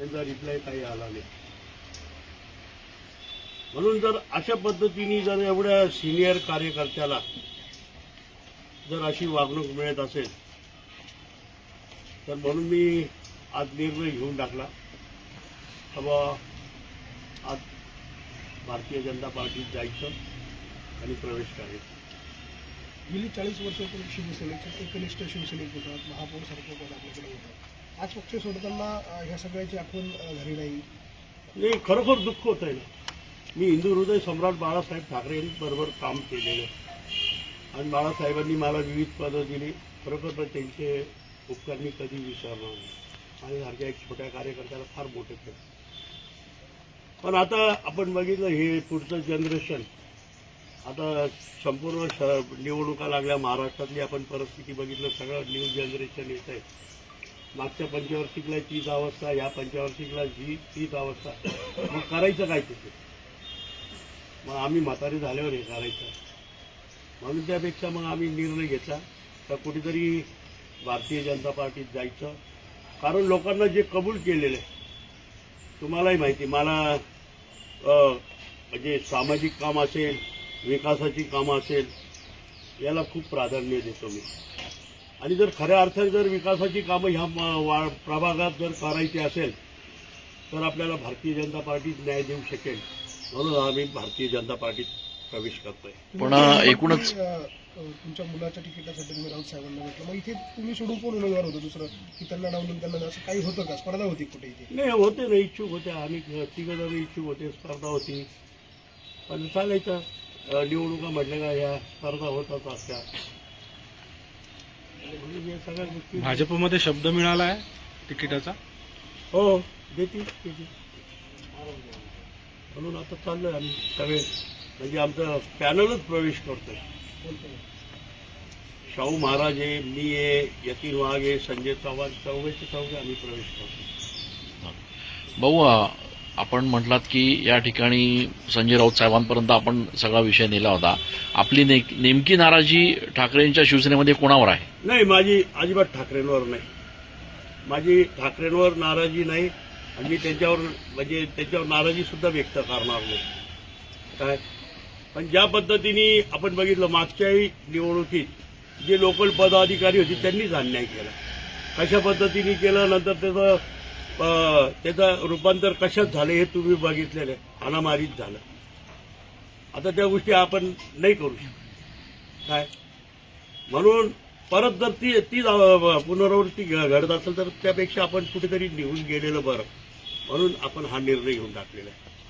त्यांचा रिप्लाय काही आला नाही. म्हणून जर अशा पद्धतीने जर एवढ्या सिनियर कार्यकर्त्याला जर अशी वागणूक मिळत असेल तर म्हणून मी आज निर्णय घेऊन टाकला. बाबा आज भारतीय जनता पार्टीत जायचं आणि प्रवेश करायचा. गेली चाळीस वर्षापूर्वी आपण शिवसेनेचे एकनिष्ठ शिवसैनिक होतात महापौर पद आपल्याकडे होतात. आज पक्ष सोडताना ह्या सगळ्याची आठवण झाली नाही. नाही खरोखर दुःख होत आहे ना. मी हिंदू हृदय सम्राट बाळासाहेब ठाकरे यांबरोबर काम केलेलं. आणि बाळासाहेबांनी मला विविध पदं दिली. खरोखर तर त्यांचे उपकार मी कधी विसरणार नाही. आणि सारख्या एक छोट्या कार्यकर्त्याला फार मोठे केलं पण आता आपण बघितलं हे पुढचं जनरेशन आता संपूर्ण श- निवडणुका लागल्या महाराष्ट्रातली आपण परिस्थिती बघितलं सगळं न्यू जनरेशन येत आहे मागच्या पंचवार्षिकला तीच अवस्था या पंचवार्षिकला जी तीच अवस्था. मग करायचं काय तिथे? मग आम्ही म्हातारे झाल्यावर हे करायचं. म्हणून त्यापेक्षा मग आम्ही निर्णय घेतला. तर कुठेतरी भारतीय जनता पार्टीत जायचं. कारण लोकांना जे कबूल केलेलं आहे तुम्हालाही माहिती मला म्हणजे सामाजिक काम असेल विकासाची कामं असेल याला खूप प्राधान्य देतो मी. आणि जर खऱ्या अर्थाने जर विकासाची कामं ह्या प्रभागात जर करायची असेल तर आपल्याला भारतीय जनता पार्टीत न्याय देऊ शकेल. म्हणून आम्ही भारतीय जनता पार्टीत प्रवेश करतोय. पण, एकूणच- तुमच्या मुलाच्या तिकिटासाठी तुम्ही राऊत साहेबांना भेटलं मग इथे तुम्ही सोडून कोण उमेदवार होतं? दुसरं की त्यांना डावलून त्यांना असं काही होतं का? स्पर्धा होती कुठे इथे? नाही होते ना इच्छुक होते. आम्ही तिघ जण इच्छुक होते. स्पर्धा होती. पण चालायचं. निवडणुका म्हटल्या का ह्या स्पर्धा होतात असत्या म्हणजे हे सगळ्या गोष्टी भाजपमध्ये शब्द मिळाला आहे तिकिटाचा? हो देतील देतील. म्हणून आता चाललोय आम्ही सगळे. म्हणजे आमचं पॅनलच प्रवेश करतोय. शाहू महाराज आहे मी आहे यतीन वाघ आहे संजय चव्हाण चौघेचे चौघे आम्ही प्रवेश करतो भाऊ आपण म्हटलात की या ठिकाणी संजय राऊत साहेबांपर्यंत आपण सगळा विषय नेला होता. आपली ने, नेमकी नाराजी ठाकरेंच्या शिवसेनेमध्ये कोणावर आहे? नाही माझी अजिबात ठाकरेंवर नाही. माझी ठाकरेंवर नाराजी नाही आणि मी त्यांच्यावर म्हणजे त्यांच्यावर नाराजी सुद्धा व्यक्त करणार नाही. काय? पण ज्या पद्धतीने आपण बघितलं मागच्याही निवडणुकीत जे लोकल पदाधिकारी होते त्यांनीच अन्याय केला. कशा पद्धतीने केलं नंतर त्याचं त्याचं रूपांतर कशात झालं हे तुम्ही बघितलेलं आहे. अनामारीत झालं. आता त्या गोष्टी आपण नाही करू शकत. काय? म्हणून परत जर ती ती पुनरावृत्ती घडत असेल तर त्यापेक्षा आपण कुठेतरी निघून गेलेलं बरं. म्हणून आपण हा निर्णय घेऊन टाकलेला आहे.